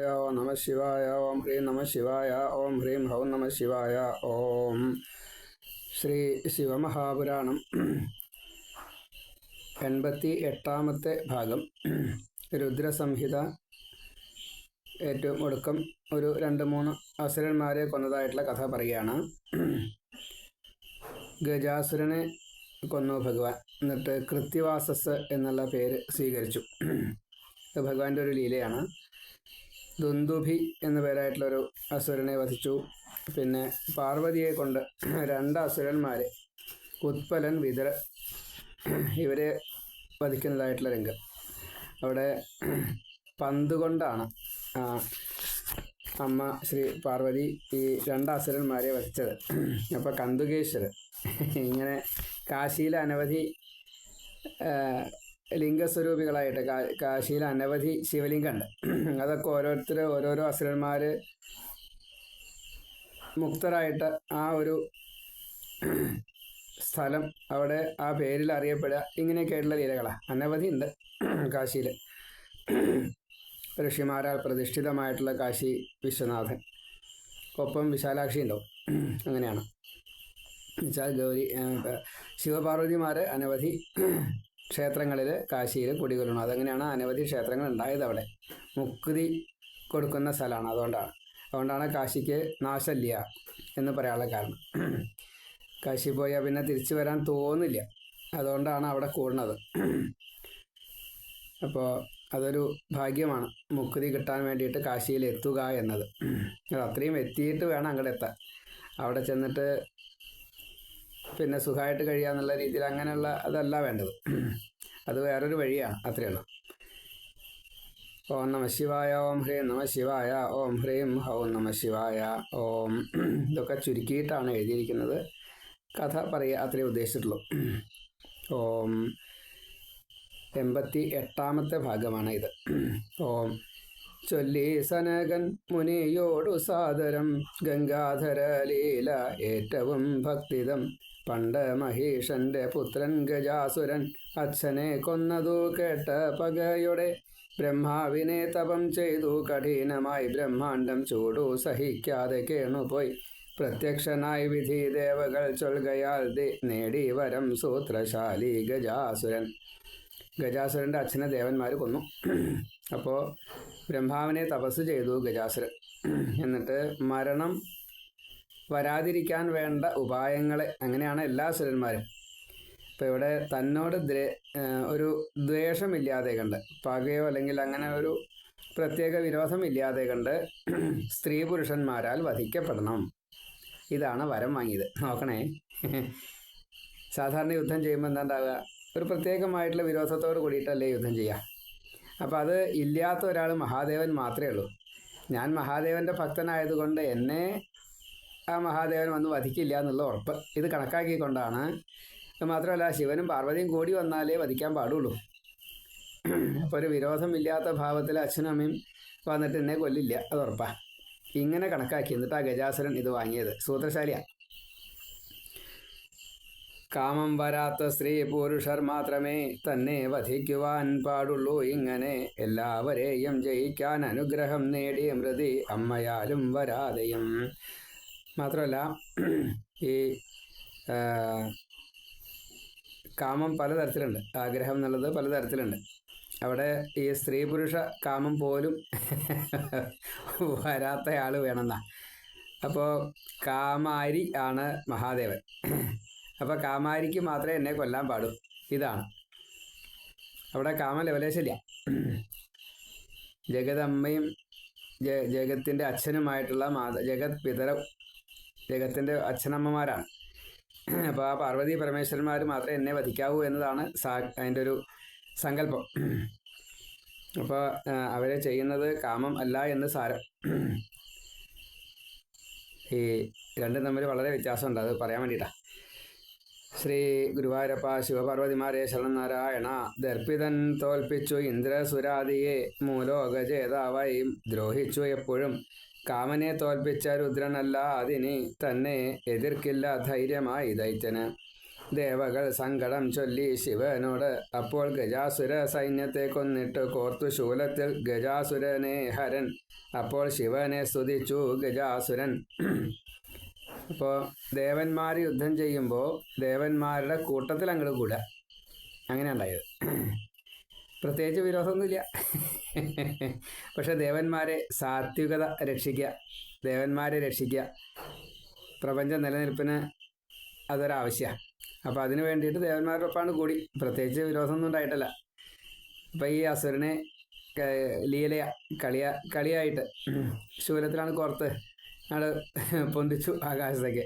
ഓം നമ ശിവായ ഓം ഹ്രീം നമ ശിവായ ഓം ഹ്രീം ഹൗം നമ ശിവായ ഓം ശ്രീ ശിവമഹാപുരാണം എൺപത്തി എട്ടാമത്തെ ഭാഗം രുദ്രസംഹിത ഏറ്റവും ഒടുക്കം ഒരു രണ്ട് മൂന്ന് അസുരന്മാരെ കൊന്നതായിട്ടുള്ള കഥ പറയുകയാണ്. ഗജാസുരനെ കൊന്നു ഭഗവാൻ. എന്നിട്ട് കൃത്യവാസസ് എന്നുള്ള പേര് സ്വീകരിച്ചു. ഭഗവാന്റെ ഒരു ലീലയാണ്. ദുന്ദുഭി എന്ന പേരായിട്ടുള്ളൊരു അസുരനെ വധിച്ചു. പിന്നെ പാർവതിയെ കൊണ്ട് രണ്ട് അസുരന്മാരെ കുത്പലൻ വിതര ഇവരെ വധിക്കുന്നതായിട്ടുള്ള രംഗം. അവിടെ പന്ത് കൊണ്ടാണ് അമ്മ ശ്രീ പാർവതി ഈ രണ്ട് അസുരന്മാരെ വധിച്ചത്. അപ്പോൾ കന്തുകേശ്വരൻ ഇങ്ങനെ കാശിയിലെ അനവധി ലിംഗസ്വരൂപികളായിട്ട് കാശിയിൽ അനവധി ശിവലിംഗമുണ്ട് അതൊക്കെ ഓരോരുത്തർ ഓരോരോ അസുരന്മാർ മുക്തരായിട്ട് ആ ഒരു സ്ഥലം അവിടെ ആ പേരിൽ അറിയപ്പെടുക. ഇങ്ങനെയൊക്കെയായിട്ടുള്ള ലീലകളാണ് അനവധി ഉണ്ട് കാശിയിൽ ഋഷിമാരാൽ പ്രതിഷ്ഠിതമായിട്ടുള്ള കാശി വിശ്വനാഥൻ. ഒപ്പം വിശാലാക്ഷി ഉണ്ടാവും അങ്ങനെയാണ്. എന്നുവെച്ചാൽ ഗൗരി ശിവപാർവതിമാർ അനവധി ക്ഷേത്രങ്ങളിൽ കാശിയിൽ കുടികൊല്ലണം അതങ്ങനെയാണ് അനവധി ക്ഷേത്രങ്ങൾ ഉണ്ടായത് അവിടെ? മുക്തി കൊടുക്കുന്ന സ്ഥലമാണ്. അതുകൊണ്ടാണ്. അതുകൊണ്ടാണ് കാശിക്ക് നാശമില്ല എന്ന് പറയാനുള്ള കാരണം. കാശി പോയാൽ പിന്നെ തിരിച്ചു വരാൻ തോന്നില്ല. അതുകൊണ്ടാണ് അവിടെ കൂടുന്നത്. അപ്പോൾ അതൊരു ഭാഗ്യമാണ്. മുക്തി കിട്ടാൻ വേണ്ടിയിട്ട് കാശിയിൽ എത്തുക എന്നത്. അത് അത്രയും എത്തിയിട്ട് വേണം അങ്ങോട്ട് എത്താൻ. അവിടെ ചെന്നിട്ട് പിന്നെ സുഖമായിട്ട് കഴിയുക എന്നുള്ള രീതിയിൽ അങ്ങനെയുള്ള അതല്ല വേണ്ടത്. അത് വേറൊരു വഴിയാണ് അത്രയേ ഉള്ളൂ ഓം നമ ശിവായ ഓം ഹ്രീം നമ ശിവായ ഓം ഹ്രീം ഹൗം നമ ശിവായ ഓം ഇതൊക്കെ ചുരുക്കിയിട്ടാണ് എഴുതിയിരിക്കുന്നത്. കഥ പറയുക അത്രേ ഉദ്ദേശിച്ചിട്ടുള്ളൂ. ഓം എൺപത്തി എട്ടാമത്തെ ഭാഗമാണ് ഇത്. ഓം ചൊല്ലി സനകൻ മുനിയോടു സാദരം. ഗംഗാധര ലീല ഏറ്റവും ഭക്തിതം. പണ്ട് മഹീഷന്റെ പുത്രൻ ഗജാസുരൻ അച്ഛനെ കൊന്നതു കേട്ട പകയുടെ ബ്രഹ്മാവിനെ തപം ചെയ്തു. കഠിനമായി ബ്രഹ്മാണ്ടം ചൂടു സഹിക്കാതെ കേണുപോയി. പ്രത്യക്ഷനായി വിധി ദേവകൾ ചൊൽകയാൽ നേടി വരം സൂത്രശാലി ഗജാസുരൻ. ഗജാസുരന്റെ അച്ഛനെ ദേവന്മാർ കൊന്നു. അപ്പോൾ ബ്രഹ്മാവിനെ തപസ് ചെയ്തു ഗജാസുരൻ. എന്നിട്ട് മരണം വരാതിരിക്കാൻ വേണ്ട ഉപായങ്ങളെ അങ്ങനെയാണ് എല്ലാ സുരന്മാരും ഇപ്പം ഇവിടെ തന്നോട് ദ്രേ ഒരു ദ്വേഷമില്ലാതെ കണ്ട് പകയോ അല്ലെങ്കിൽ അങ്ങനെ ഒരു പ്രത്യേക വിരോധമില്ലാതെ കണ്ട് സ്ത്രീ പുരുഷന്മാരാൽ വധിക്കപ്പെടണം. ഇതാണ് വരം വാങ്ങിയത്. നോക്കണേ. സാധാരണ യുദ്ധം ചെയ്യുമ്പോൾ എന്താ ഉണ്ടാവുക? ഒരു പ്രത്യേകമായിട്ടുള്ള വിരോധത്തോട് കൂടിയിട്ടല്ലേ യുദ്ധം ചെയ്യുക? അപ്പോൾ അത് ഇല്ലാത്ത ഒരാൾ മഹാദേവൻ മാത്രമേ ഉള്ളൂ. ഞാൻ മഹാദേവന്റെ ഭക്തനായതുകൊണ്ട് എന്നെ ആ മഹാദേവൻ വന്ന് വധിക്കില്ല എന്നുള്ള ഉറപ്പ്. ഇത് കണക്കാക്കിക്കൊണ്ടാണ്. മാത്രമല്ല ശിവനും പാർവതിയും കൂടി വന്നാലേ വധിക്കാൻ പാടുള്ളൂ. അപ്പോൾ ഒരു വിരോധമില്ലാത്ത ഭാവത്തിൽ അച്ഛനും അമ്മയും വന്നിട്ട് എന്നെ കൊല്ലില്ല. അത് ഉറപ്പാണ് ഇങ്ങനെ കണക്കാക്കി. എന്നിട്ട് ആ ഗജാസുരൻ ഇത് വാങ്ങിയത്. സൂത്രശാലിയാണ് കാമം വരാത്ത സ്ത്രീ പുരുഷർ മാത്രമേ തന്നെ വധിക്കുവാൻ പാടുള്ളൂ. ഇങ്ങനെ എല്ലാവരെയും ജയിക്കാൻ അനുഗ്രഹം നേടി മൃതി അമ്മയാലും വരാതെയും. മാത്രമല്ല ഈ കാമം പലതരത്തിലുണ്ട്. ആഗ്രഹം എന്നുള്ളത് പലതരത്തിലുണ്ട്. അവിടെ ഈ സ്ത്രീ പുരുഷ കാമം പോലും വരാത്ത ആൾ വേണമെന്നാ. അപ്പോൾ കാമാരി ആണ് മഹാദേവൻ. അപ്പോൾ കാമാരിക്ക് മാത്രമേ എന്നെ കൊല്ലാൻ പാടൂ. ഇതാണ്. അവിടെ കാമ ലവലേശല്ല. ജഗതമ്മയും ജ ജഗത്തിന്റെ അച്ഛനുമായിട്ടുള്ള മാത ജഗത് പിതരം ജഗത്തിന്റെ അച്ഛനമ്മമാരാണ്. അപ്പോൾ ആ പാർവതി പരമേശ്വരന്മാർ മാത്രമേ എന്നെ വധിക്കാവൂ എന്നതാണ് സാ അതിന്റെ ഒരു സങ്കല്പം. അപ്പോൾ അവരെ ചെയ്യുന്നത് കാമം അല്ല എന്ന് സാരം. ഈ രണ്ടും തമ്മിൽ വളരെ വ്യത്യാസമുണ്ട്. അത് പറയാൻ വേണ്ടിയിട്ടാണ് ശ്രീ ഗുരുവായൂരപ്പ ശിവപാർവതിമാരെ ശരണനാരായണ. ദർപ്പിതൻ തോൽപ്പിച്ചു ഇന്ദ്രസുരാദിയെ മൂലോകജേതാവായി ദ്രോഹിച്ചു എപ്പോഴും. കാമനെ തോൽപ്പിച്ച രുദ്രനല്ല അതിന് തന്നെ എതിർക്കില്ല ധൈര്യമായി ദൈത്യന്. ദേവകൾ സങ്കടം ചൊല്ലി ശിവനോട് അപ്പോൾ ഗജാസുര സൈന്യത്തെ കൊന്നിട്ട് കോർത്തു ശൂലത്തിൽ ഗജാസുരനെ ഹരൻ. അപ്പോൾ ശിവനെ സ്തുതിച്ചു ഗജാസുരൻ. അപ്പോൾ ദേവന്മാർ യുദ്ധം ചെയ്യുമ്പോൾ ദേവന്മാരുടെ കൂട്ടത്തിൽ അങ്ങോട്ട് കൂടുക അങ്ങനെ ഉണ്ടായത്. പ്രത്യേകിച്ച് വിരോധമൊന്നുമില്ല. പക്ഷെ ദേവന്മാരെ സാത്വികത രക്ഷിക്കുക ദേവന്മാരെ രക്ഷിക്കുക പ്രപഞ്ച നിലനിൽപ്പിന് അതൊരാവശ്യമാണ് അപ്പോൾ അതിന് വേണ്ടിയിട്ട് ദേവന്മാരുടെ ഒപ്പമാണ് കൂടി. പ്രത്യേകിച്ച് വിരോധമൊന്നും ഉണ്ടായിട്ടല്ല. അപ്പം ഈ അസുരനെ ലീലയ കളിയ കളിയായിട്ട് ശൂലത്തിലാണ് കോർത്ത്. ആൾ പൊന്തിച്ചു ആകാശത്തേക്ക്.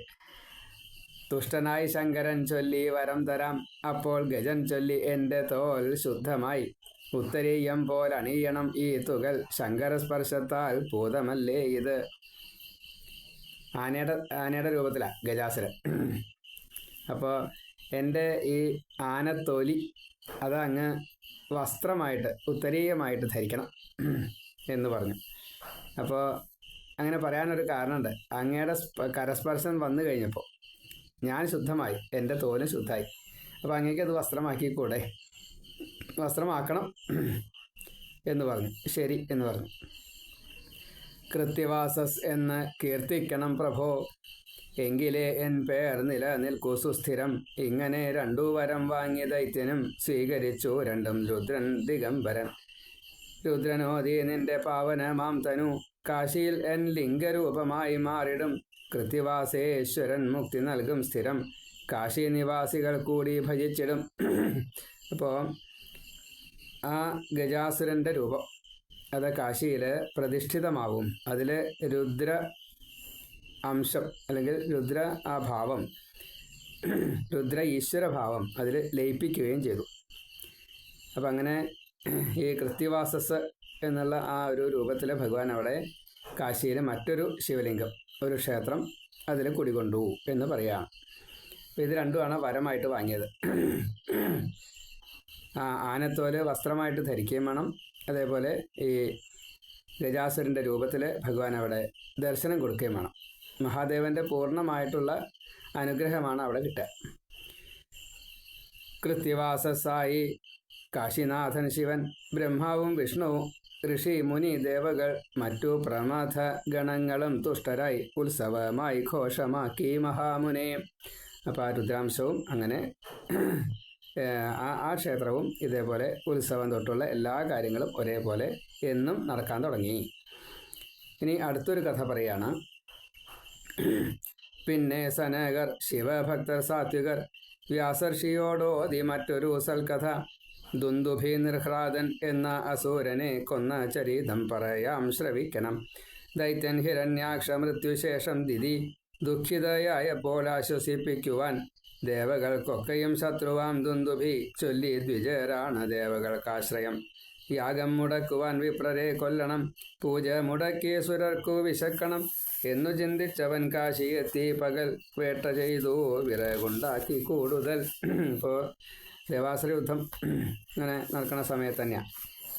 തുഷ്ടനായി ശങ്കരൻ ചൊല്ലി വരം തരാം. അപ്പോൾ ഗജൻ ചൊല്ലി എന്റെ തോൽ ശുദ്ധമായി. ഉത്തരീയം പോൽ അണിയണം ഈ തുകൽ. ശങ്കരസ്പർശത്താൽ ഭൂതമല്ലേ ഇത്? ആനയുടെ ആനയുടെ രൂപത്തിലാണ് ഗജാസുരൻ. അപ്പോൾ എന്റെ ഈ ആനത്തോലി അത് അങ്ങ് വസ്ത്രമായിട്ട് ഉത്തരീയമായിട്ട് ധരിക്കണം എന്ന് പറഞ്ഞു. അപ്പോൾ അങ്ങനെ പറയാനൊരു കാരണമുണ്ട്. അങ്ങയുടെ സ്പ- കരസ്പർശം വന്നു കഴിഞ്ഞപ്പോൾ ഞാൻ ശുദ്ധമായി എന്റെ തോലും ശുദ്ധമായി. അപ്പോൾ അങ്ങേക്ക് അത് വസ്ത്രമാക്കിക്കൂടെ? വസ്ത്രമാക്കണം എന്ന് പറഞ്ഞു. ശരി എന്ന് പറഞ്ഞു. കൃത്യവാസസ് എന്ന് കീർത്തിക്കണം പ്രഭോ. എങ്കിലേ എൻ പേർ നിലനിൽക്കൂ സുസ്ഥിരം. ഇങ്ങനെ രണ്ടു വരം വാങ്ങിയ ദൈത്യനും സ്വീകരിച്ചു രണ്ടും രുദ്രൻ ദിഗംബരൻ. രുദ്രനോദി നിന്റെ പാവനമാം തനു. കാശിയിൽ എൻ ലിംഗരൂപമായി മാറിടും. കൃത്യവാസേശ്വരൻ മുക്തി നൽകും സ്ഥിരം. കാശി നിവാസികൾ കൂടി ഭജിച്ചിടും. അപ്പോൾ ആ ഗജാസുരന്റെ രൂപം അത് കാശിയിൽ പ്രതിഷ്ഠിതമാവും. അതിൽ രുദ്ര അംശം അല്ലെങ്കിൽ രുദ്ര ആ ഭാവം രുദ്ര ഈശ്വര ഭാവം അതിൽ ലയിപ്പിക്കുകയും ചെയ്തു. അപ്പം അങ്ങനെ ഈ കൃത്യവാസസ് എന്നുള്ള ആ ഒരു രൂപത്തിൽ ഭഗവാൻ അവിടെ കാശിയിലെ മറ്റൊരു ശിവലിംഗം ഒരു ക്ഷേത്രം അതിൽ കുടികൊണ്ടു എന്ന് പറയുകയാണ് അപ്പോൾ ഇത് രണ്ടുമാണ് വരമായിട്ട് വാങ്ങിയത്. ആ ആനത്തോൽ വസ്ത്രമായിട്ട് ധരിക്കുകയും വേണം. അതേപോലെ ഈ ഗജാസുരന്റെ രൂപത്തിൽ ഭഗവാൻ അവിടെ ദർശനം കൊടുക്കുകയും വേണം. മഹാദേവന്റെ പൂർണമായിട്ടുള്ള അനുഗ്രഹമാണ് അവിടെ കിട്ടുക. കൃത്യവാസസായി കാശിനാഥൻ ശിവൻ ബ്രഹ്മാവും വിഷ്ണുവും ഋഷി മുനി ദേവകൾ മറ്റു പ്രമാഥ ഗണങ്ങളും തുഷ്ടരായി ഉത്സവമായി ഘോഷമാക്കി. മഹാമുനെ. അപ്പോൾ ആ രുദ്രാംശവും അങ്ങനെ ആ ക്ഷേത്രവും ഇതേപോലെ ഉത്സവം തൊട്ടുള്ള എല്ലാ കാര്യങ്ങളും ഒരേപോലെ എന്നും നടക്കാൻ തുടങ്ങി. ഇനി അടുത്തൊരു കഥ പറയാണ്. പിന്നെ സനകർ ശിവഭക്തർ സാത്വികർ വ്യാസർഷിയോടോതി മറ്റൊരു സൽക്കഥ. ദുന്ദുഭി നിർഹ്ലാദൻ എന്ന അസൂരനെ കൊന്ന ചരിതം പറയാം. ശ്രവിക്കണം. ദൈത്യൻ ഹിരണ്യാക്ഷ മൃത്യുശേഷം ദിതി ദുഃഖിതയായപ്പോൾ ആശ്വസിപ്പിക്കുവാൻ ദേവകൾക്കൊക്കെയും ശത്രുവാം ദുന്ദുഭി ചൊല്ലി ദ്വിജരാണ് ദേവകൾക്കാശ്രയം. യാഗം മുടക്കുവാൻ വിപ്രരെ കൊല്ലണം. പൂജ മുടക്കി സുരർക്കു വിശക്കണം. എന്നു ചിന്തിച്ചവൻ കാശി എത്തി പകൽ വേട്ട ചെയ്തു. വിറകുണ്ടാക്കി കൂടുതൽ ദേവാസുര യുദ്ധം ഇങ്ങനെ നടക്കുന്ന സമയത്ത് തന്നെയാണ്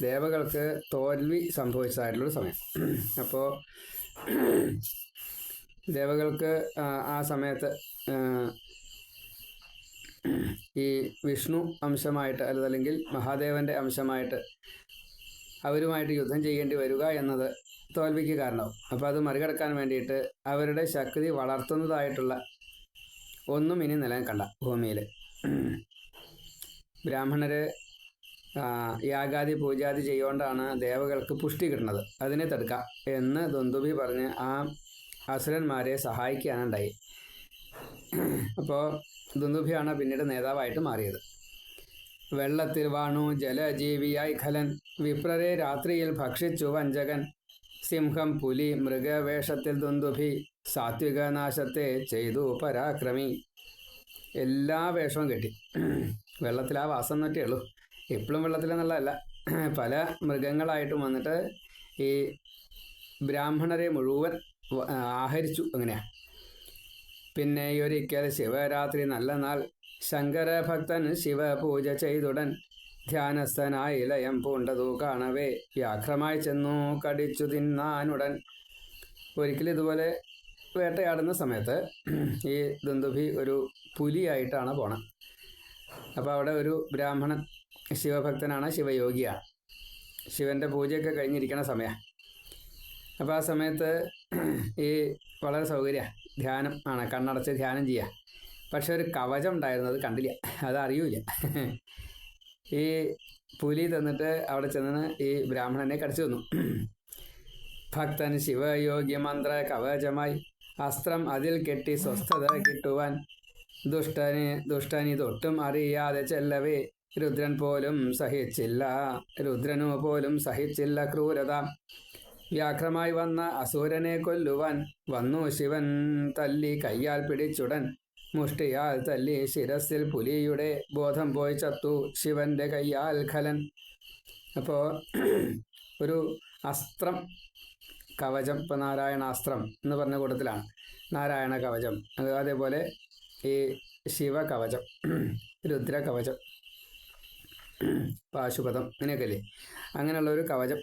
ദേവകൾക്ക് തോൽവി സംഭവിച്ചതായിട്ടുള്ളൊരു സമയം. അപ്പോൾ ദേവകൾക്ക് ആ, സമയത്ത് ഈ വിഷ്ണു അംശമായിട്ട് അല്ലെങ്കിൽ മഹാദേവന്റെ അംശമായിട്ട് അവരുമായിട്ട് യുദ്ധം ചെയ്യേണ്ടി വരിക എന്നത് തോൽവിക്ക് കാരണമാവും. അപ്പോൾ അത് മറികടക്കാൻ വേണ്ടിയിട്ട് അവരുടെ ശക്തി വളർത്തുന്നതായിട്ടുള്ള ഒന്നും ഇനി നിലനിൽക്കണ്ട ഭൂമിയിൽ ബ്രാഹ്മണര് യാഗാദി പൂജാതി ചെയ്തുകൊണ്ടാണ് ദേവകൾക്ക് പുഷ്ടി കിട്ടുന്നത്. അതിനെ തടുക്കാം എന്ന് ദുന്ദുബി പറഞ്ഞ് ആ അസുരന്മാരെ സഹായിക്കാനുണ്ടായി. അപ്പോൾ ദുന്ദുഭിയാണ് പിന്നീട് നേതാവായിട്ട് മാറിയത്. വെള്ളത്തിൽ വാണു ജലജീവിയായി ഖലൻ വിപ്രരെ രാത്രിയിൽ ഭക്ഷിച്ചു വഞ്ചകൻ സിംഹം പുലി മൃഗവേഷത്തിൽ ദുന്ദുഭി സാത്വികനാശത്തെ ചെയ്തു പരാക്രമി. എല്ലാ വേഷവും കെട്ടി. വെള്ളത്തിൽ ആ വാസം എന്നൊക്കെ ഉള്ളൂ. എപ്പോഴും വെള്ളത്തിലെന്നുള്ളതല്ല പല മൃഗങ്ങളായിട്ടും വന്നിട്ട് ഈ ബ്രാഹ്മണരെ മുഴുവൻ ആഹരിച്ചു അങ്ങനെയാണ് പിന്നെ ഈ ഒരിക്കൽ ശിവരാത്രി നല്ല നാൾ ശങ്കരഭക്തൻ ശിവപൂജ ചെയ്തുടൻ ധ്യാനസ്ഥനായി ലയം പൂണ്ടതു കാണവേ. വ്യാഘ്രമായി ചെന്നു കടിച്ചു തിന്നാനുടൻ. ഒരിക്കലും ഇതുപോലെ വേട്ടയാടുന്ന സമയത്ത് ഈ ദന്തുഭി ഒരു പുലിയായിട്ടാണ് പോണം അപ്പോൾ അവിടെ ഒരു ബ്രാഹ്മണൻ ശിവഭക്തനാണ് ശിവയോഗിയാണ് ശിവന്റെ പൂജയൊക്കെ കഴിഞ്ഞിരിക്കുന്ന സമയമാണ് അപ്പോൾ ആ സമയത്ത് ഈ വളരെ സൗകര്യ ധ്യാനം ആണ് കണ്ണടച്ച് ധ്യാനം ചെയ്യുക പക്ഷെ ഒരു കവചം ഉണ്ടായിരുന്നത് കണ്ടില്ല അത് അറിയൂല ഈ പുലി തന്നിട്ട് അവിടെ ചെന്ന് ഈ ബ്രാഹ്മണനെ കടിച്ചു തന്നു. ഭക്തൻ ശിവയോഗ്യ മന്ത്ര കവചമായി അസ്ത്രം അതിൽ കെട്ടി സ്വസ്ഥത കിട്ടുവാൻ ദുഷ്ടന് തൊട്ടും അറിയാതെ ചെല്ലവേ. രുദ്രൻ പോലും സഹിച്ചില്ല. രുദ്രനു പോലും സഹിച്ചില്ല ക്രൂരത. വ്യാഘ്രമായി വന്ന അസൂരനെ കൊല്ലുവാൻ വന്നു ശിവൻ തല്ലി കയ്യാൽ പിടിച്ചുടൻ. മുഷ്ടിയാൽ തല്ലി ശിരസിൽ പുലിയുടെ ബോധം പോയി ചത്തു ശിവന്റെ കയ്യാൽ ഖലൻ. അപ്പോൾ ഒരു അസ്ത്രം കവചം. ഇപ്പം നാരായണാസ്ത്രം എന്ന് പറഞ്ഞ കൂട്ടത്തിലാണ്. നാരായണ കവചം. അത് അതേപോലെ ഈ ശിവ കവചം രുദ്ര കവചം പാശുപതം ഇങ്ങനെയൊക്കെ അങ്ങനെയുള്ള ഒരു കവചം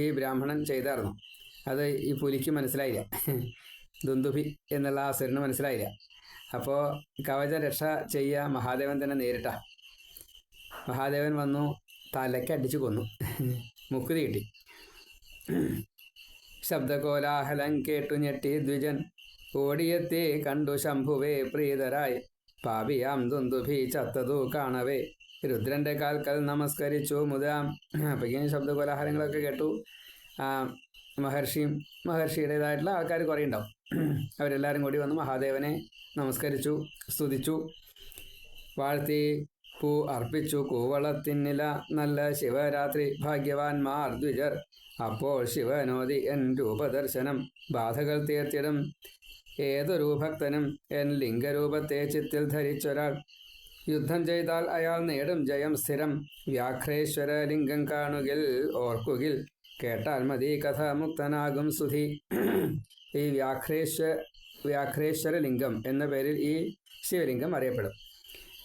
ഈ ബ്രാഹ്മണൻ ചെയ്തായിരുന്നു. അത് ഈ പുലിക്ക് മനസ്സിലായില്ല. ദുന്ദുഭി എന്നുള്ള അസുരന് മനസ്സിലായില്ല. അപ്പോൾ കവച രക്ഷ ചെയ്യുക മഹാദേവൻ തന്നെ നേരിട്ട. മഹാദേവൻ വന്നു തലയ്ക്ക് കൊന്നു. മുക്കുതി കിട്ടി ശബ്ദകോലാഹലം കേട്ടു ഞെട്ടി ദ്വിജൻ. ഓടിയെത്തി കണ്ടു ശംഭുവേ പ്രീതരായി. പാപിയാം ദുന്ദുഭി ചത്തതു കാണവേ. രുദ്രന്റെ കാൽക്കൽ നമസ്കരിച്ചു മുതാം. ശബ്ദ ശബ്ദകോലാഹലങ്ങളൊക്കെ കേട്ടു. മഹർഷിയും മഹർഷിയുടേതായിട്ടുള്ള ആൾക്കാർ കുറേ ഉണ്ടാവും. അവരെല്ലാവരും കൂടി വന്ന് മഹാദേവനെ നമസ്കരിച്ചു സ്തുതിച്ചു. വാഴ്ത്തി പൂ അർപ്പിച്ചു. കൂവളത്തിന്നില നല്ല ശിവരാത്രി ഭാഗ്യവാൻമാർ ദ്വിജർ. അപ്പോൾ ശിവനോദി എൻ രൂപദർശനം. ബാധകൾ തീർത്തിടും. ഏതൊരു ഭക്തനും എൻ ലിംഗരൂപത്തെ ചിത്തിൽ ധരിച്ചൊരാൾ. യുദ്ധം ചെയ്താൽ അയാൾ നേടും ജയം സ്ഥിരം. വ്യാഘ്രേശ്വര ലിംഗം കാണുകിൽ ഓർക്കുകിൽ. കേട്ടാൽ മതി കഥ മുക്തനാകും സുധി. ഈ വ്യാഘ്രേശ്വ വ്യാഘ്രേശ്വര ലിംഗം എന്ന പേരിൽ ഈ ശിവലിംഗം അറിയപ്പെടും.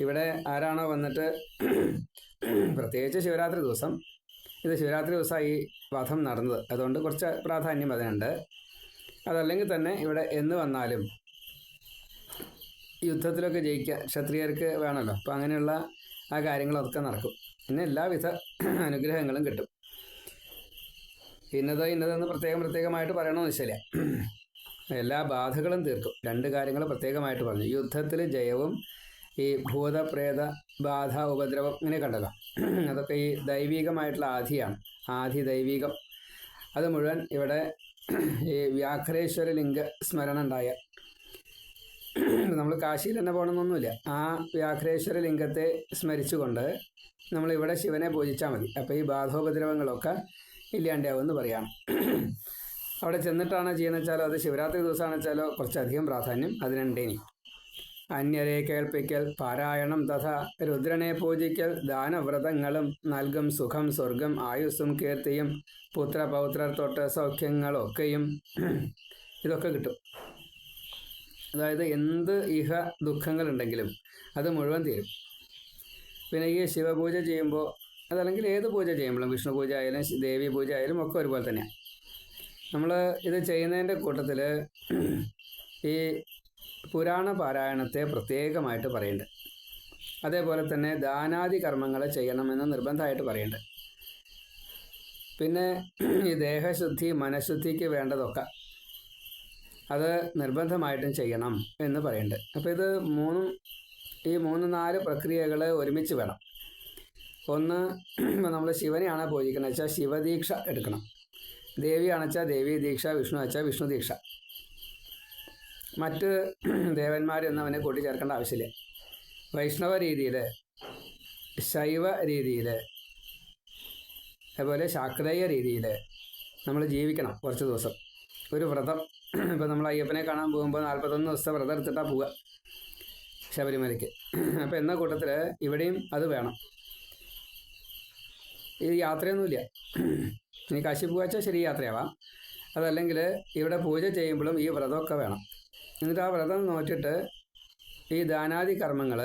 ഇവിടെ ആരാണോ വന്നിട്ട് പ്രത്യേകിച്ച് ശിവരാത്രി ദിവസം. ഇത് ശിവരാത്രി ദിവസമായി വധം നടന്നത്. അതുകൊണ്ട് കുറച്ച് പ്രാധാന്യം അതിനുണ്ട്. അതല്ലെങ്കിൽ തന്നെ ഇവിടെ എന്ന് വന്നാലും യുദ്ധത്തിലൊക്കെ ജയിക്കാൻ ക്ഷത്രിയർക്ക് വേണമല്ലോ. അപ്പം അങ്ങനെയുള്ള ആ കാര്യങ്ങളൊക്കെ നടക്കും. പിന്നെ എല്ലാവിധ അനുഗ്രഹങ്ങളും കിട്ടും. ഇന്നത് ഇന്നതെന്ന് പ്രത്യേകം പ്രത്യേകമായിട്ട് പറയണമെന്ന് വെച്ചില്ല എല്ലാ ബാധകളും തീർക്കും. രണ്ട് കാര്യങ്ങൾ പ്രത്യേകമായിട്ട് പറഞ്ഞു. യുദ്ധത്തിൽ ജയവും ഈ ഭൂതപ്രേത ബാധ ഉപദ്രവം ഇങ്ങനെ കണ്ടല്ലോ. അതൊക്കെ ഈ ദൈവികമായിട്ടുള്ള ആധിയാണ്. ആധി ദൈവികം അത് മുഴുവൻ ഇവിടെ ഈ വ്യാഘ്രേശ്വര ലിംഗ സ്മരണ ഉണ്ടായ നമ്മൾ കാശിയിൽ തന്നെ പോകണമെന്നൊന്നുമില്ല ആ വ്യാഘ്രേശ്വര ലിംഗത്തെ സ്മരിച്ചുകൊണ്ട് നമ്മൾ ഇവിടെ ശിവനെ പൂജിച്ചാൽ മതി. അപ്പോൾ ഈ ബാധോപദ്രവങ്ങളൊക്കെ ഇല്ലാണ്ടാവുമെന്ന് പറയാം. അവിടെ ചെന്നിട്ടാണ് ചെയ്യുന്നത് വെച്ചാലോ അത് ശിവരാത്രി ദിവസമാണെന്ന് വെച്ചാലോ കുറച്ചധികം പ്രാധാന്യം അതിനുണ്ടേനി. അന്യരെ കേൾപ്പിക്കൽ പാരായണം തഥ. രുദ്രനെ പൂജിക്കൽ ദാനവ്രതങ്ങളും നൽകും സുഖം സ്വർഗം ആയുസ്സും കീർത്തിയും പുത്രപൗത്രർ തൊട്ട് സൗഖ്യങ്ങളൊക്കെയും ഇതൊക്കെ കിട്ടും. അതായത് എന്ത് ഇഹ ദുഃഖങ്ങളുണ്ടെങ്കിലും അത് മുഴുവൻ തീരും. പിന്നെ ഈ ശിവപൂജ ചെയ്യുമ്പോൾ അതല്ലെങ്കിൽ ഏത് പൂജ ചെയ്യുമ്പോഴും വിഷ്ണു പൂജ ആയാലും ദേവി പൂജ ആയാലും ഒക്കെ ഒരുപോലെ തന്നെയാണ് നമ്മൾ ഇത് ചെയ്യുന്നതിന്റെ കൂട്ടത്തിൽ ഈ പുരാണ പാരായണത്തെ പ്രത്യേകമായിട്ട് പറയുന്നുണ്ട് അതേപോലെ തന്നെ ദാനാദി കർമ്മങ്ങൾ ചെയ്യണമെന്ന് നിർബന്ധമായിട്ട് പറയുന്നുണ്ട് പിന്നെ ഈ ദേഹശുദ്ധി മനഃശുദ്ധിക്ക് വേണ്ടതൊക്കെ അത് നിർബന്ധമായിട്ടും ചെയ്യണം എന്ന് പറയുന്നുണ്ട് അപ്പോൾ ഇത് മൂന്നും ഈ മൂന്ന് നാല് പ്രക്രിയകൾ ഒരുമിച്ച് വേണം. ഒന്ന് നമ്മൾ ശിവനെയാണ് പൂജിക്കുന്നത്. വെച്ചാൽ ശിവദീക്ഷ എടുക്കണം. ദേവിയാണെച്ചാൽ ദേവീ ദീക്ഷ വിഷ്ണു വെച്ചാൽ വിഷ്ണു ദീക്ഷ. മറ്റ് ദേവന്മാരൊന്നും അവനെ കൂട്ടിച്ചേർക്കേണ്ട ആവശ്യമില്ല. വൈഷ്ണവ രീതിയിൽ ശൈവ രീതിയിൽ അതുപോലെ ശാക്തേയ രീതിയിൽ നമ്മൾ ജീവിക്കണം കുറച്ച് ദിവസം. ഒരു വ്രതം. ഇപ്പം നമ്മൾ അയ്യപ്പനെ കാണാൻ പോകുമ്പോൾ നാൽപ്പത്തൊന്ന് ദിവസത്തെ വ്രതം എടുത്തിട്ടാണ് പോവുക ശബരിമലയ്ക്ക്. അപ്പം എന്ന കൂട്ടത്തിൽ ഇവിടെയും അത് വേണം. ഇത് യാത്രയൊന്നുമില്ല. ഇനി കാശി പോവാച്ചാൽ ശരി യാത്രയാവാം. അതല്ലെങ്കിൽ ഇവിടെ പൂജ ചെയ്യുമ്പോഴും ഈ വ്രതമൊക്കെ വേണം. എന്നിട്ട് ആ വ്രതം നോറ്റിട്ട് ഈ ദാനാദി കർമ്മങ്ങൾ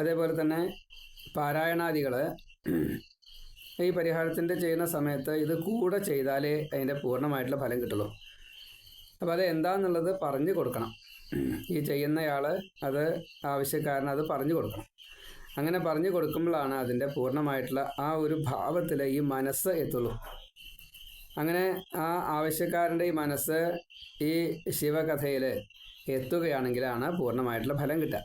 അതേപോലെ തന്നെ പാരായണാദികൾ ഈ പരിഹാരത്തിന്റെ ചെയ്യുന്ന സമയത്ത് ഇത് കൂടെ ചെയ്താലേ അതിന്റെ പൂർണമായിട്ടുള്ള ഫലം കിട്ടുള്ളൂ. അപ്പോൾ അത് എന്താണെന്നുള്ളത് പറഞ്ഞു കൊടുക്കണം. ഈ ചെയ്യുന്നയാൾ അത് ആവശ്യക്കാരന് അത് പറഞ്ഞു കൊടുക്കണം. അങ്ങനെ പറഞ്ഞു കൊടുക്കുമ്പോഴാണ് അതിന്റെ പൂർണമായിട്ടുള്ള ആ ഒരു ഭാവത്തിൽ ഈ മനസ്സ് എത്തുള്ളൂ. അങ്ങനെ ആ ആവശ്യക്കാരന്റെ ഈ മനസ്സ് ഈ ശിവകഥയിൽ എത്തുകയാണെങ്കിലാണ് പൂർണമായിട്ടുള്ള ഫലം കിട്ടുക.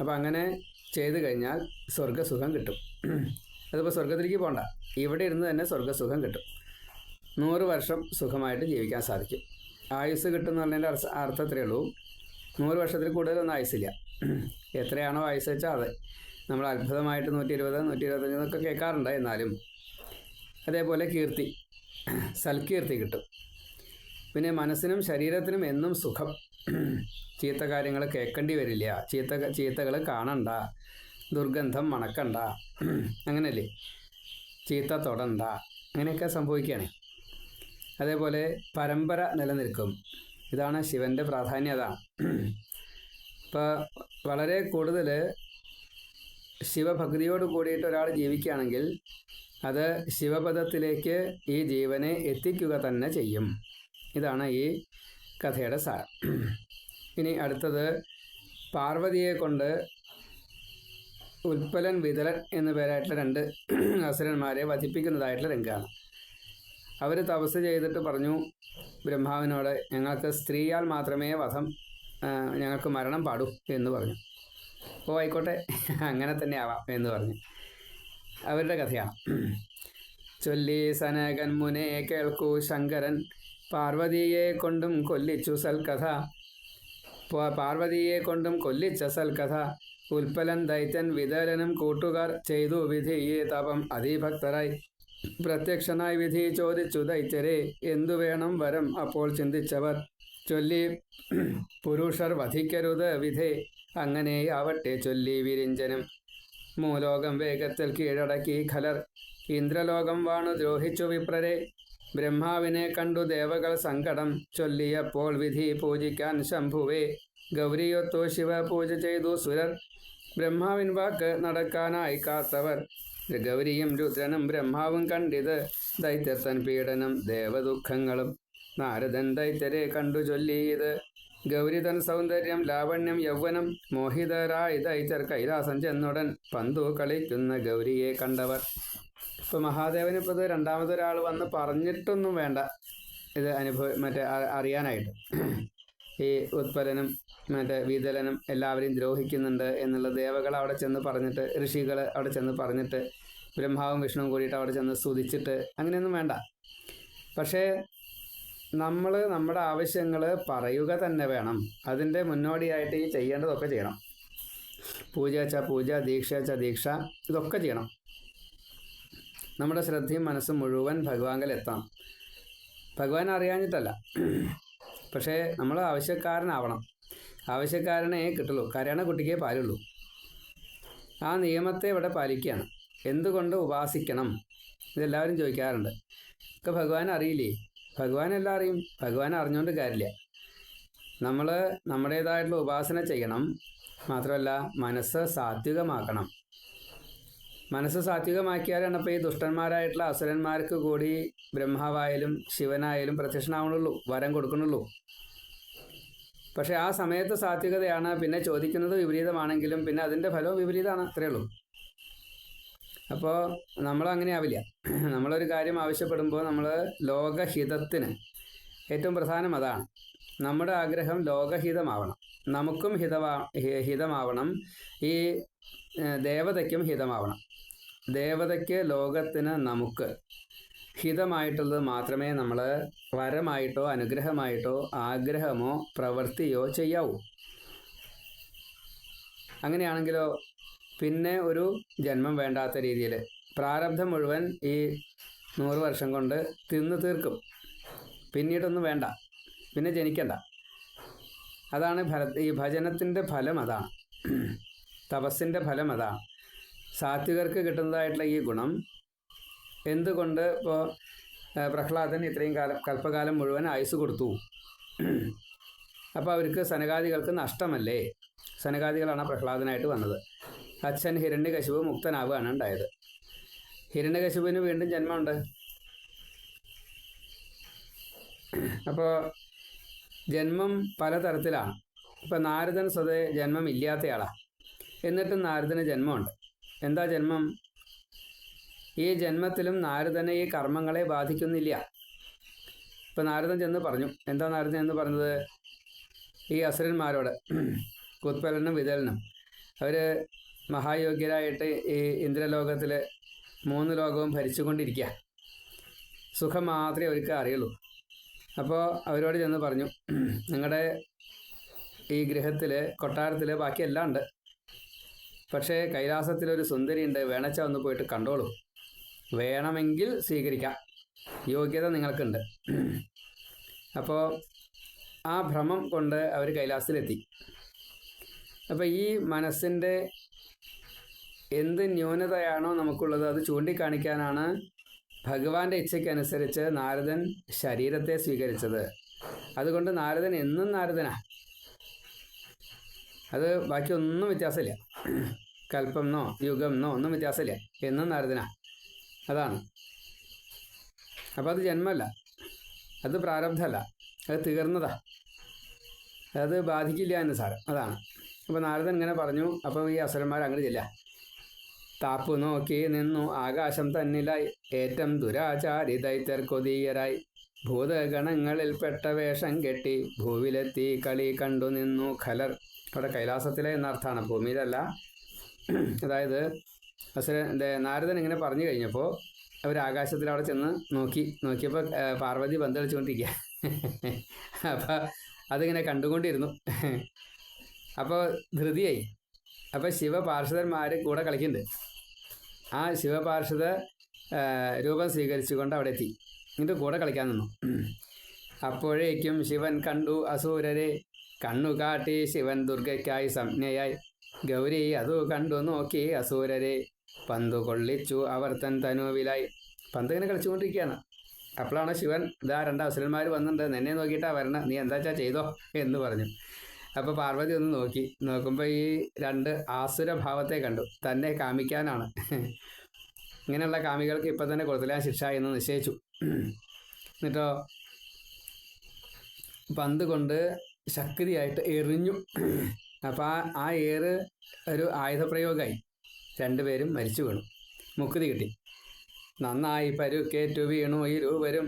അപ്പോൾ അങ്ങനെ ചെയ്തു കഴിഞ്ഞാൽ സ്വർഗസുഖം കിട്ടും. അതിപ്പോൾ സ്വർഗത്തിലേക്ക് പോകണ്ട ഇവിടെ ഇരുന്ന് തന്നെ സ്വർഗസുഖം കിട്ടും. നൂറ് വർഷം സുഖമായിട്ട് ജീവിക്കാൻ സാധിക്കും. ആയുസ് കിട്ടും എന്ന് പറഞ്ഞതിന്റെ അർത്ഥ അർത്ഥത്രേ ഉള്ളൂ. നൂറ് വർഷത്തിൽ കൂടുതലൊന്നും ആയുസില്ല എത്രയാണോ ആയുസ് വെച്ചാൽ അത്. നമ്മൾ അത്ഭുതമായിട്ട് നൂറ്റി ഇരുപത് നൂറ്റി ഇരുപത്തഞ്ച് എന്നൊക്കെ കേൾക്കാറുണ്ട് എന്നാലും. അതേപോലെ കീർത്തി. സൽകീർത്തി കിട്ടും. പിന്നെ മനസ്സിനും ശരീരത്തിനും എന്നും സുഖം. ചീത്ത കാര്യങ്ങൾ കേൾക്കേണ്ടി വരില്ല. ചീത്ത ചീത്തകൾ കാണണ്ട. ദുർഗന്ധം മണക്കണ്ട. അങ്ങനെയല്ലേ ചീത്ത തൊടണ്ട. അങ്ങനെയൊക്കെ സംഭവിക്കുകയാണ്. അതേപോലെ പരമ്പര നിലനിൽക്കും. ഇതാണ് ശിവന്റെ പ്രാധാന്യത ഇപ്പോൾ വളരെ കൂടുതൽ ശിവഭക്തിയോട് കൂടിയിട്ട് ഒരാൾ ജീവിക്കുകയാണെങ്കിൽ അത് ശിവപദത്തിലേക്ക് ഈ ജീവനെ എത്തിക്കുക തന്നെ ചെയ്യും. ഇതാണ് ഈ കഥയുടെ സാ ഇനി അടുത്തത് പാർവതിയെ കൊണ്ട് ഉൽപ്പലൻ വിതരൻ എന്നു പേരായിട്ടുള്ള രണ്ട് അസുരന്മാരെ വധിപ്പിക്കുന്നതായിട്ടുള്ള രംഗമാണ്. അവർ തപസ് ചെയ്തിട്ട് പറഞ്ഞു ബ്രഹ്മാവിനോട് ഞങ്ങൾക്ക് സ്ത്രീയാൽ മാത്രമേ വധം ഞങ്ങൾക്ക് മരണം പാടൂ എന്ന് പറഞ്ഞു. ഓ ആയിക്കോട്ടെ. അങ്ങനെ തന്നെ ആവാം എന്ന് പറഞ്ഞു. അവരുടെ കഥയാണ്. ചൊല്ലി സനകൻ മുനെ കേൾക്കൂ ശങ്കരൻ. പാർവതിയെ കൊണ്ടും കൊല്ലിച്ചു സൽക്കഥ. പ- പാർവതിയെ കൊണ്ടും കൊല്ലിച്ച സൽക്കഥ. ഉൽപ്പലൻ ദൈത്യൻ വിതരനും കൂട്ടുകാർ ചെയ്തു വിധി ഈ തപം അതിഭക്തരായി. പ്രത്യക്ഷനായി വിധി ചോദിച്ചു ദൈത്യരെ എന്തു വേണം വരം? അപ്പോൾ ചിന്തിച്ചവർ ചൊല്ലി പുരുഷർ വധിക്കരുത് വിധേ അങ്ങനെ ആവട്ടെ ചൊല്ലി വിരിഞ്ചനും. മൂലോകം വേഗത്തിൽ കീഴടക്കി. ഖലർ ഇന്ദ്രലോകം വാണു ദ്രോഹിച്ചു വിപ്രരെ. ബ്രഹ്മാവിനെ കണ്ടു ദേവകൾ സങ്കടം ചൊല്ലിയപ്പോൾ വിധി പൂജിക്കാൻ ശംഭുവേ. ഗൗരിയൊത്തു ശിവ പൂജ ചെയ്തു സുരർ. ബ്രഹ്മാവിൻ വാക്ക് നടക്കാനായി കാത്തവർ. ഗൗരിയും രുദ്രനും ബ്രഹ്മാവും കണ്ടിത് ദൈത്യത്തൻ പീഡനം ദേവദുഃഖങ്ങളും നാരദൻ ദൈത്യരെ കണ്ടു ചൊല്ലിയത്. ഗൗരിതൻ സൗന്ദര്യം ലാവണ്യം യൗവനം മോഹിതരായ ദൈത്യർ കൈലാസം ചെന്നുടൻ പന്തു കളിക്കുന്ന ഗൗരിയെ കണ്ടവർ. ഇപ്പൊ മഹാദേവന് ഇപ്പോൾ ഇത് രണ്ടാമതൊരാൾ വന്ന് പറഞ്ഞിട്ടൊന്നും വേണ്ട. ഇത് അനുഭവ മറ്റേ അറിയാനായിട്ട്. ഈ ഉത്പലനും മറ്റേ വീതലനും എല്ലാവരെയും ദ്രോഹിക്കുന്നുണ്ട് എന്നുള്ള ദേവകൾ അവിടെ ചെന്ന് പറഞ്ഞിട്ട് ഋഷികൾ അവിടെ ചെന്ന് പറഞ്ഞിട്ട് ബ്രഹ്മാവും വിഷ്ണുവും കൂടിയിട്ട് അവിടെ ചെന്ന് സ്തുതിച്ചിട്ട് അങ്ങനെയൊന്നും വേണ്ട. പക്ഷേ നമ്മൾ നമ്മുടെ ആവശ്യങ്ങൾ പറയുക തന്നെ വേണം. അതിന്റെ മുന്നോടിയായിട്ട് ഈ ചെയ്യേണ്ടതൊക്കെ ചെയ്യണം. പൂജ വെച്ചാൽ പൂജ ദീക്ഷ വെച്ചാൽ ദീക്ഷ ഇതൊക്കെ ചെയ്യണം. നമ്മുടെ ശ്രദ്ധയും മനസ്സും മുഴുവൻ ഭഗവാങ്കൽ എത്താം ഭഗവാൻ അറിയാഞ്ഞിട്ടല്ല. പക്ഷേ നമ്മൾ ആവശ്യക്കാരനാവണം. ആവശ്യക്കാരനെ കിട്ടുള്ളൂ. കരയണ കുട്ടിക്കേ പാലുള്ളൂ. ആ നിയമത്തെ ഇവിടെ പാലിക്കുകയാണ്. എന്തുകൊണ്ട് ഉപാസിക്കണം? ഇതെല്ലാവരും ചോദിക്കാറുണ്ട്. ഒക്കെ ഭഗവാൻ അറിയില്ലേ? ഭഗവാൻ എല്ലാം അറിയും ഭഗവാൻ അറിഞ്ഞുകൊണ്ട് കാര്യമില്ല നമ്മൾ നമ്മുടേതായിട്ടുള്ള ഉപാസന ചെയ്യണം. മാത്രമല്ല മനസ്സ് സാത്വികമാക്കണം. മനസ്സ് സാത്വികമാക്കിയാലാണ് അപ്പോൾ ഈ ദുഷ്ടന്മാരായിട്ടുള്ള അസുരന്മാർക്ക് കൂടി ബ്രഹ്മാവായാലും ശിവനായാലും പ്രത്യക്ഷനാവണുള്ളൂ വരം കൊടുക്കണുള്ളൂ. പക്ഷേ ആ സമയത്ത് സാത്വികതയാണ് പിന്നെ ചോദിക്കുന്നത് വിപരീതമാണെങ്കിലും പിന്നെ അതിന്റെ ഫലവും വിപരീതമാണ് അത്രയേ ഉള്ളൂ. അപ്പോൾ നമ്മൾ അങ്ങനെ ആവില്ല നമ്മളൊരു കാര്യം ആവശ്യപ്പെടുമ്പോൾ നമ്മൾ ലോകഹിതത്തിന് ഏറ്റവും പ്രധാനം അതാണ്. നമ്മുടെ ആഗ്രഹം ലോകഹിതമാവണം. നമുക്കും ഹിതമാ ഹിതമാവണം. ഈ ദേവതയ്ക്കും ഹിതമാവണം. ദേവതയ്ക്ക് ലോകത്തിന് നമുക്ക് ഹിതമായിട്ടുള്ളത് മാത്രമേ നമ്മൾ വരമായിട്ടോ അനുഗ്രഹമായിട്ടോ ആഗ്രഹമോ പ്രവൃത്തിയോ ചെയ്യാവൂ. അങ്ങനെയാണെങ്കിലോ പിന്നെ ഒരു ജന്മം വേണ്ടാത്ത രീതിയിൽ പ്രാരബ്ധം മുഴുവൻ ഈ നൂറ് വർഷം കൊണ്ട് തിന്നു തീർക്കും. പിന്നീടൊന്നും വേണ്ട. പിന്നെ ജനിക്കണ്ട. അതാണ് ഭര ഈ ഭജനത്തിന്റെ ഫലം അതാണ്. തപസ്സിന്റെ ഫലം അതാണ്. സാത്വികർക്ക് കിട്ടുന്നതായിട്ടുള്ള ഈ ഗുണം എന്തുകൊണ്ട് ഇപ്പോൾ പ്രഹ്ലാദൻ ഇത്രയും കാലം കൽപ്പകാലം മുഴുവൻ ആയുസ് കൊടുത്തു? അപ്പോൾ അവർക്ക് സനകാദികൾക്ക് നഷ്ടമല്ലേ? സനകാദികളാണ് പ്രഹ്ലാദനായിട്ട് വന്നത്. അച്ഛൻ ഹിരണ്യകശിപു മുക്തനാവുകയാണ് ഉണ്ടായത്. ഹിരണ്യകശിപുവിന് വീണ്ടും ജന്മമുണ്ട്. അപ്പോൾ ജന്മം പലതരത്തിലാണ്. ഇപ്പം നാരദൻ സ്വതേ ജന്മം ഇല്ലാത്തയാളാണ് എന്നിട്ടും നാരദന് ജന്മമുണ്ട്. എന്താ ജന്മം? ഈ ജന്മത്തിലും നാരദനെ ഈ കർമ്മങ്ങളെ ബാധിക്കുന്നില്ല. ഇപ്പം നാരദൻ ചെന്ന് പറഞ്ഞു. എന്താ നാരദൻ എന്ന് പറഞ്ഞത്? ഈ അസുരന്മാരോട് കുത്പലനും വിതലനും. അവർ മഹായോഗ്യരായിട്ട് ഈ ഇന്ദ്രലോകത്തിൽ മൂന്ന് ലോകവും ഭരിച്ചുകൊണ്ടിരിക്കുക സുഖം മാത്രമേ അവർക്ക് അറിയുള്ളൂ. അപ്പോൾ അവരോട് ചെന്ന് പറഞ്ഞു നിങ്ങളുടെ ഈ ഗൃഹത്തിൽ കൊട്ടാരത്തിൽ ബാക്കിയെല്ലാം ഉണ്ട്. പക്ഷേ കൈലാസത്തിലൊരു സുന്ദരിയുണ്ട് വേണച്ച ഒന്ന് പോയിട്ട് കണ്ടോളൂ. വേണമെങ്കിൽ സ്വീകരിക്കാം. യോഗ്യത നിങ്ങൾക്കുണ്ട്. അപ്പോൾ ആ ഭ്രമം കൊണ്ട് അവർ കൈലാസത്തിലെത്തി. അപ്പോൾ ഈ മനസ്സിന്റെ എന്ത് ന്യൂനതയാണോ നമുക്കുള്ളത് അത് ചൂണ്ടിക്കാണിക്കാനാണ് ഭഗവാന്റെ ഇച്ഛയ്ക്കനുസരിച്ച് നാരദൻ ശരീരത്തെ സ്വീകരിച്ചത്. അതുകൊണ്ട് നാരദൻ എന്നും നാരദനാ. അത് ബാക്കി ഒന്നും വ്യത്യാസമില്ല. കൽപ്പം എന്നോ യുഗം എന്നോ ഒന്നും വ്യത്യാസമില്ല. എന്നും നാരദനാ. അതാണ്. അപ്പം അത് ജന്മമല്ല അത് പ്രാരബ്ധമല്ല. അത് തീർന്നതാ. അത് ബാധിക്കില്ല എന്ന് സാരം. അതാണ്. അപ്പോൾ നാരദൻ ഇങ്ങനെ പറഞ്ഞു. അപ്പം ഈ അസുരന്മാർ അങ്ങനെ ചെല്ല താപ്പു നോക്കി നിന്നു. ആകാശം തന്നിലായി. ഏറ്റം ദുരാചാരി ദൈത്യർ കൊതീയരായി. ഭൂതഗണങ്ങളിൽ പെട്ട വേഷം കെട്ടി ഭൂവിലെത്തി കളി കണ്ടു നിന്നു ഖലർ. അവിടെ കൈലാസത്തിലെ എന്നർത്ഥമാണ് ഭൂമിയിലല്ല. അതായത് അസുര നാരദൻ ഇങ്ങനെ പറഞ്ഞു കഴിഞ്ഞപ്പോൾ അവർ ആകാശത്തിൽ അവിടെ ചെന്ന് നോക്കി. നോക്കിയപ്പോൾ പാർവതി പന്തളിച്ചുകൊണ്ടിരിക്കുക അപ്പോൾ അതിങ്ങനെ കണ്ടുകൊണ്ടിരുന്നു. അപ്പോൾ ധൃതിയായി. അപ്പോൾ ശിവപാർഷദന്മാർ കൂടെ കളിക്കുന്നുണ്ട് ആ ശിവപാർഷദ രൂപം സ്വീകരിച്ചുകൊണ്ട് അവിടെ എത്തി എന്നിട്ട് കൂടെ കളിക്കാൻ നിന്നു. അപ്പോഴേക്കും ശിവൻ കണ്ടു അസൂരരെ. കണ്ണു കാട്ടി ശിവൻ ദുർഗയ്ക്കായി സംജ്ഞയായി. ഗൗരി അതു കണ്ടു നോക്കി അസൂരരെ. പന്തു കൊള്ളിച്ചു അവർ തൻ തനുവിലായി. പന്ത് ഇങ്ങനെ കളിച്ചുകൊണ്ടിരിക്കുകയാണ്. അപ്പോഴാണ് ശിവൻ ഇതാ രണ്ട് അസുരന്മാർ വന്നിട്ടുണ്ട്. നിന്നെ നോക്കിയിട്ടാ വരണ. നീ എന്താ വെച്ചാൽ ചെയ്തോ? എന്ന് പറഞ്ഞു. അപ്പോൾ പാർവതി ഒന്ന് നോക്കി. നോക്കുമ്പോൾ ഈ രണ്ട് ആസുര ഭാവത്തെ കണ്ടു. തന്നെ കാമിക്കാനാണ്. ഇങ്ങനെയുള്ള കാമികൾക്ക് ഇപ്പൊ തന്നെ കൊടുത്തില്ല ശിക്ഷ എന്ന് നിശ്ചയിച്ചു. എന്നിട്ടോ പന്ത് കൊണ്ട് ശക്തിയായിട്ട് എറിഞ്ഞു. അപ്പോൾ ആ ആ ഏറ് ഒരു ആയുധപ്രയോഗമായി രണ്ടുപേരും മരിച്ചു വീണു. മുക്കുതി കിട്ടി. നന്നായി പരുക്കേറ്റു വീണു ഇരുവരും.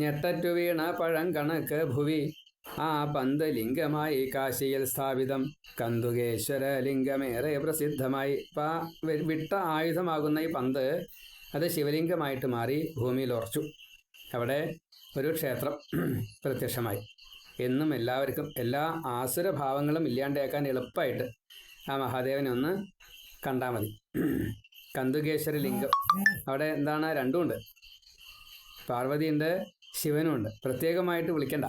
ഞെട്ടറ്റു വീണ പഴം കണക്ക് ഭുവി. ആ പന്ത് ലിംഗമായി കാശിയിൽ സ്ഥാപിതം. കന്തുകേശ്വര ലിംഗമേറെ പ്രസിദ്ധമായി. പാ വിട്ട ആയുധമാകുന്ന ഈ പന്ത് അത് ശിവലിംഗമായിട്ട് മാറി ഭൂമിയിൽ ഉറച്ചു അവിടെ ഒരു ക്ഷേത്രം പ്രത്യക്ഷമായി. എന്നും എല്ലാവർക്കും എല്ലാ ആസുരഭാവങ്ങളും ഇല്ലാണ്ടാക്കാൻ എളുപ്പമായിട്ട് ആ മഹാദേവനെ ഒന്ന് കണ്ടാൽ മതി. കന്തുകേശ്വര ലിംഗം അവിടെ എന്താണ്? രണ്ടുമുണ്ട് പാർവതിയുണ്ട് ശിവനുമുണ്ട്. പ്രത്യേകമായിട്ട് വിളിക്കണ്ട.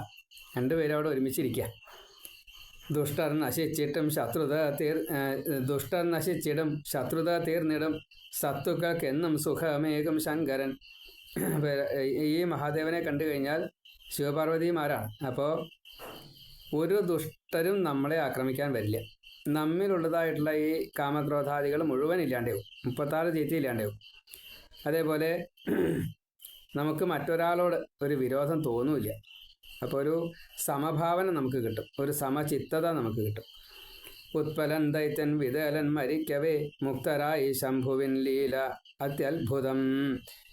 രണ്ടുപേരും അവിടെ ഒരുമിച്ചിരിക്കുക ദുഷ്ടർ നശിച്ചിട്ടും ശത്രുത തീർ ദുഷ്ടർ നശിച്ചിടും ശത്രുത തീർന്നിടും സത്തുക്കെന്നും സുഖമേകും ശങ്കരൻ. ഈ മഹാദേവനെ കണ്ടു കഴിഞ്ഞാൽ ശിവപാർവതിമാരാണ്. അപ്പോൾ ഒരു ദുഷ്ടരും നമ്മളെ ആക്രമിക്കാൻ വരില്ല. നമ്മിലുള്ളതായിട്ടുള്ള ഈ കാമക്രോധാദികൾ മുഴുവൻ ഇല്ലാണ്ടാവും മുപ്പത്താറ് തീറ്റി ഇല്ലാണ്ടാവും അതേപോലെ നമുക്ക് മറ്റൊരാളോട് ഒരു വിരോധം തോന്നൂല അപ്പോൾ ഒരു സമഭാവന നമുക്ക് കിട്ടും. ഒരു സമചിത്തത നമുക്ക് കിട്ടും. ഉത്പലൻ ദൈത്യൻ വിതലൻ മരിക്കവേ. മുക്തരായി ശംഭുവിൻ ലീല. അത്യത്ഭുതം.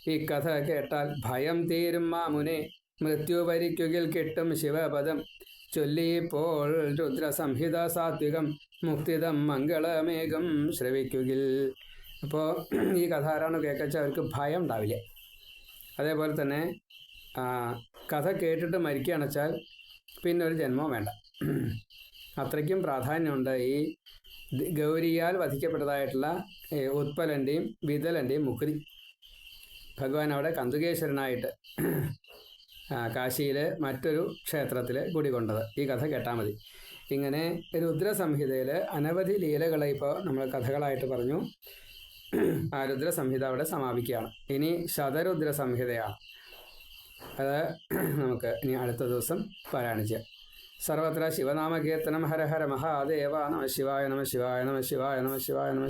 ഈ കഥ കേട്ടാൽ ഭയം തീരും മാമുനെ. മൃത്യു ഭരിക്കുകിൽ കിട്ടും ശിവപദം. ചൊല്ലിപ്പോൾ രുദ്രസംഹിത സാത്വികം. മുക്തിതം മംഗളമേകം ശ്രവിക്കുകിൽ. അപ്പോൾ ഈ കഥ ആരാണ് കേൾക്കച്ച അവർക്ക് ഭയം ഉണ്ടാവില്ല. അതേപോലെ തന്നെ കഥ കേട്ടിട്ട് മരിക്കുകയാണെച്ചാൽ പിന്നെ ഒരു ജന്മം വേണ്ട. അത്രയ്ക്കും പ്രാധാന്യമുണ്ട് ഈ ഗൗരിയാൽ വധിക്കപ്പെട്ടതായിട്ടുള്ള ഉത്പലന്റെയും വിതലന്റെയും മുക്തി ഭഗവാൻ അവിടെ കന്തുകേശ്വരനായിട്ട് കാശിയിൽ മറ്റൊരു ക്ഷേത്രത്തിൽ കുടികൊണ്ടത്. ഈ കഥ കേട്ടാൽ മതി. ഇങ്ങനെ രുദ്രസംഹിതയിൽ അനവധി ലീലകളെ ഇപ്പോൾ നമ്മൾ കഥകളായിട്ട് പറഞ്ഞു. ആ രുദ്രസംഹിത അവിടെ സമാപിക്കുകയാണ്. ഇനി ശതരുദ്ര സംഹിതയാണ് അത് നമുക്ക് ഇനി അടുത്ത ദിവസം പാരായണം ചെയ്യാം. സർവത്ര ശിവനാമകീർത്തനം ഹര ഹര മഹാദേവ നമ ശിവായ നമ ശിവായ നമ ശിവായ നമ ശിവായ നമ